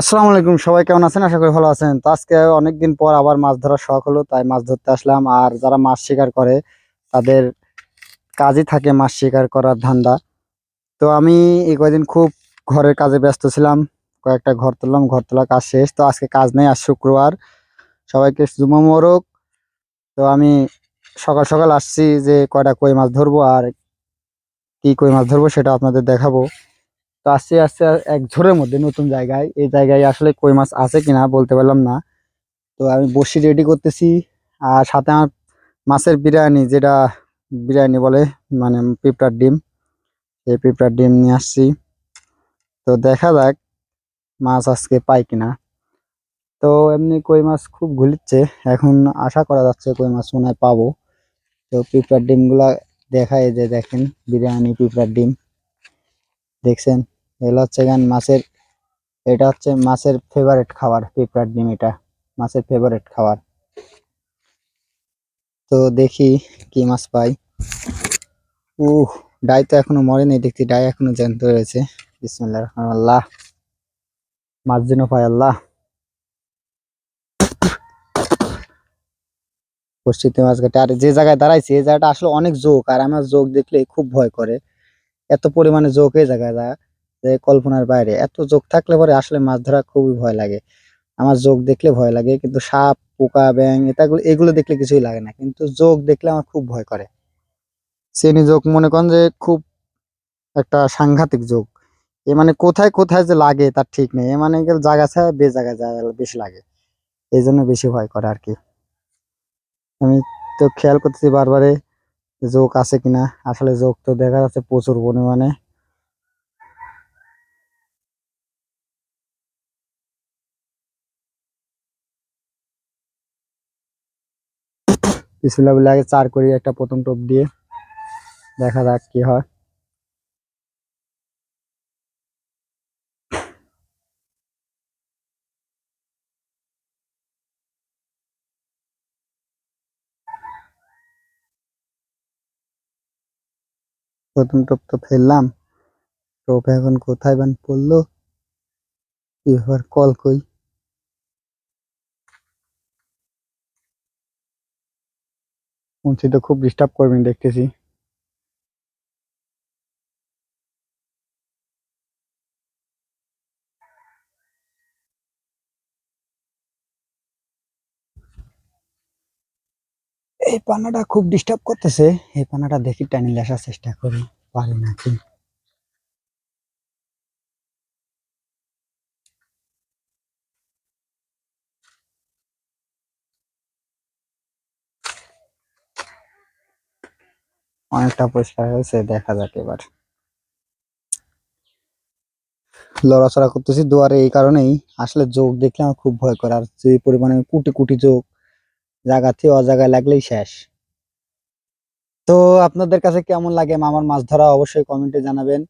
আসসালামু আলাইকুম, সবাই কেমন আছেন? আশা করি ভালো আছেন। তো আজকে অনেকদিন পর আবার মাছ ধরার শখ হলো, তাই মাছ ধরতে আসলাম। আর যারা মাছ শিকার করে, তাদের কাজই থাকে মাছ শিকার করার ধান্দা। তো আমি এই কয়দিন খুব ঘরের কাজে ব্যস্ত ছিলাম, কয়েকটা ঘর তুললাম, ঘর তোলা কাজ শেষ। তো আজকে কাজ নেই, আজ শুক্রবার। সবাইকে জুমা মোরক তো আমি সকাল সকাল আসছি যে কয়টা কই মাছ ধরবো আর কি কই মাছ ধরবো সেটা আপনাদের দেখাবো। তো আসছে আসছে এক ঝোরের মধ্যে নতুন জায়গায়, এই জায়গায় আসলে কই মাছ আছে কিনা বলতে পারলাম না। তো আমি বসি রেডি করতেছি আর সাথে আমার মাছের বিরিয়ানি, যেটা বিরিয়ানি বলে মানে পিঁপড়ার ডিম এই পিঁপড়ার ডিম নিয়ে আসছি। তো দেখা যাক মাছ আজকে পাই কিনা। তো এমনি কই মাছ খুব ঘুলিচ্ছে এখন আশা করা যাচ্ছে কই মাছ মনে হয় পাবো। তো পিঁপড়ার ডিমগুলা দেখায় যে দেখেন, বিরিয়ানি, পিঁপড়ার ডিম। দেখছেন? এগুলো হচ্ছে গান মাছের, এটা হচ্ছে মাছের ফেভারিট খাবার, পিঁপড়ার ডিম এটা, মাছের ফেভারিট খাবার। তো দেখি কি মাছ পাই। উহ, ডাই তো এখনও মরেনি, দেখছি ডাই এখনও জ্যান্ত রয়েছে। বিসমিল্লাহ রহমান আল্লাহ মাছ যেন পাই, আল্লাহ। পশ্চিমে মাছ কাটে। আর যে জায়গায় দাঁড়াইছি, এই জায়গাটা আসলে অনেক জোক, আর আমার জোক দেখলে খুব ভয় করে। এত পরিমাণে জোক এই জায়গায় যা যে কল্পনার বাইরে। এত জোক থাকলে পরে আসলে মাছ ধরা খুবই ভয় লাগে। আমার জোক দেখলে ভয় লাগে, কিন্তু সাপ, পোকা ব্যাং এটা এগুলো দেখলে কিছুই লাগে না। কিন্তু জোক দেখলে আমার খুব ভয় করে। শ্রেণি জোক মনে করেন যে খুব একটা সাংঘাতিক জোক এ মানে কোথায় কোথায় যে লাগে তার ঠিক নেই। এ মানে জায়গা ছাড়া বে জায়গায় জায়গা বেশি লাগে। এই জন্য বেশি ভয় করে আর কি। আমি তো খেয়াল করতেছি বারবারে জোক আছে কিনা? আসলে জোক তো দেখা যাচ্ছে প্রচুর পরিমাণে। পিছুলা আগে চার করি, একটা প্রথম টোপ দিয়ে। দেখা যাক কি হয়। প্রথম টপ তো ফেললাম। টপ এখন কোথায় বান পড়ল? এবার কল কই মুন্সি তো খুব ডিস্টার্ব করবেন দেখতেছি। এই পানাটা খুব ডিস্টার্ব করতেছে। এই পানাটা দেখি টানি আসার চেষ্টা করি, পারি নাকি? অনেকটা পরিষ্কার হয়েছে, দেখা যাক এবার। লড়াচড়া করতেছি দুয়ারে এই কারণেই। আসলে যোগ দেখলে আমার খুব ভয় করে, আর যে পরিমাণে কুটি কুটি যোগ জায়গা থেকে অজায়গায় লাগলেই শেষ। তো আপনাদের কাছে কেমন লাগে? মামার মাছ ধরা অবশ্যই কমেন্টে জানাবেন।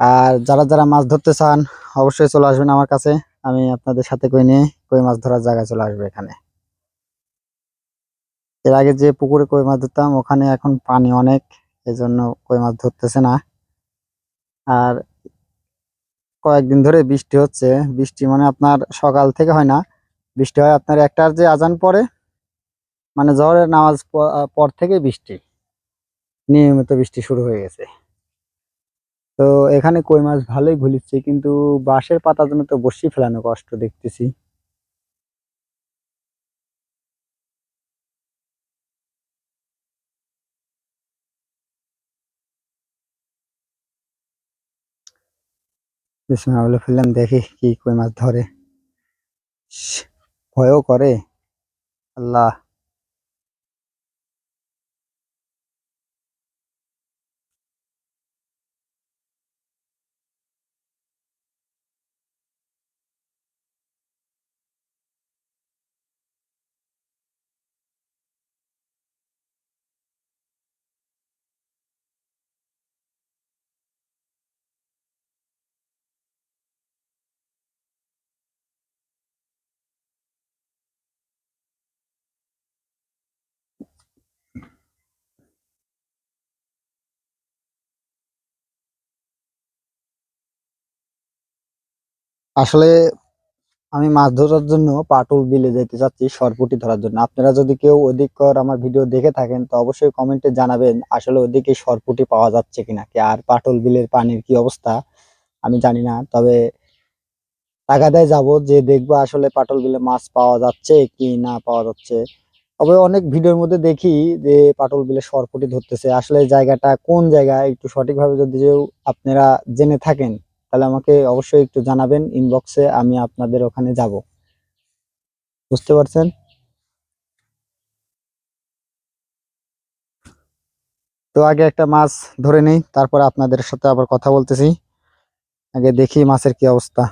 আর যারা যারা মাছ ধরতে চান, অবশ্যই চলে আসবেন আমার কাছে। আমি আপনাদের সাথে কই নিয়ে কই মাছ ধরার জায়গায় চলে আসবে এখানে। এর আগে যে পুকুরে কই মাছ ধরতাম, ওখানে এখন পানি অনেক এই জন্য কই মাছ ধরতেছে না। আর কয়েকদিন ধরে বৃষ্টি হচ্ছে। বৃষ্টি মানে আপনার সকাল থেকে হয় না, বৃষ্টি হয় আপনার একটার যে আজান পড়ে মানে জহরের নামাজ পর থেকে বৃষ্টি। নিয়মিত বৃষ্টি শুরু হয়ে গেছে। তো এখানে কই মাছ ভালোই ঘুলিচ্ছে, কিন্তু বাঁশের পাতার জন্য তো বসি ফেলানো কষ্ট দেখতেছি। ফেললাম, দেখি কি কই মাছ ধরে। ভয়ও করে। আল্লাহ। আসলে আমি মাছ ধরার জন্য পাটুল বিলে যেতে চাচ্ছি সরপুটি ধরার জন্য। আপনারা যদি কেউ ওদিককার আমার ভিডিও দেখে থাকেন, তো অবশ্যই কমেন্টে জানাবেন, আসলে ওদিকে সরপুটি পাওয়া যাচ্ছে কিনা কি, আর পাটুল বিলের পানির কি অবস্থা, আমি জানি না। তবে টাকাদায় যাব, যে দেখব আসলে পাটল বিলে মাছ পাওয়া যাচ্ছে কি না পাওয়া যাচ্ছে। তবে অনেক ভিডিওর মধ্যে দেখি যে পাটল বিলে সরপুটি ধরতেছে। আসলে জায়গাটা কোন জায়গা, একটু সঠিকভাবে যদি আপনারা জেনে থাকেন তাহলে আমাকে অবশ্যই একটু জানাবেন ইনবক্সে আমি আপনাদের ওখানে যাব। বুঝতে পারছেন? তো আগে একটা মাছ ধরে নেই, তারপর আপনাদের সাথে আবার কথা বলতেছি। আগে দেখি মাছের কি অবস্থা।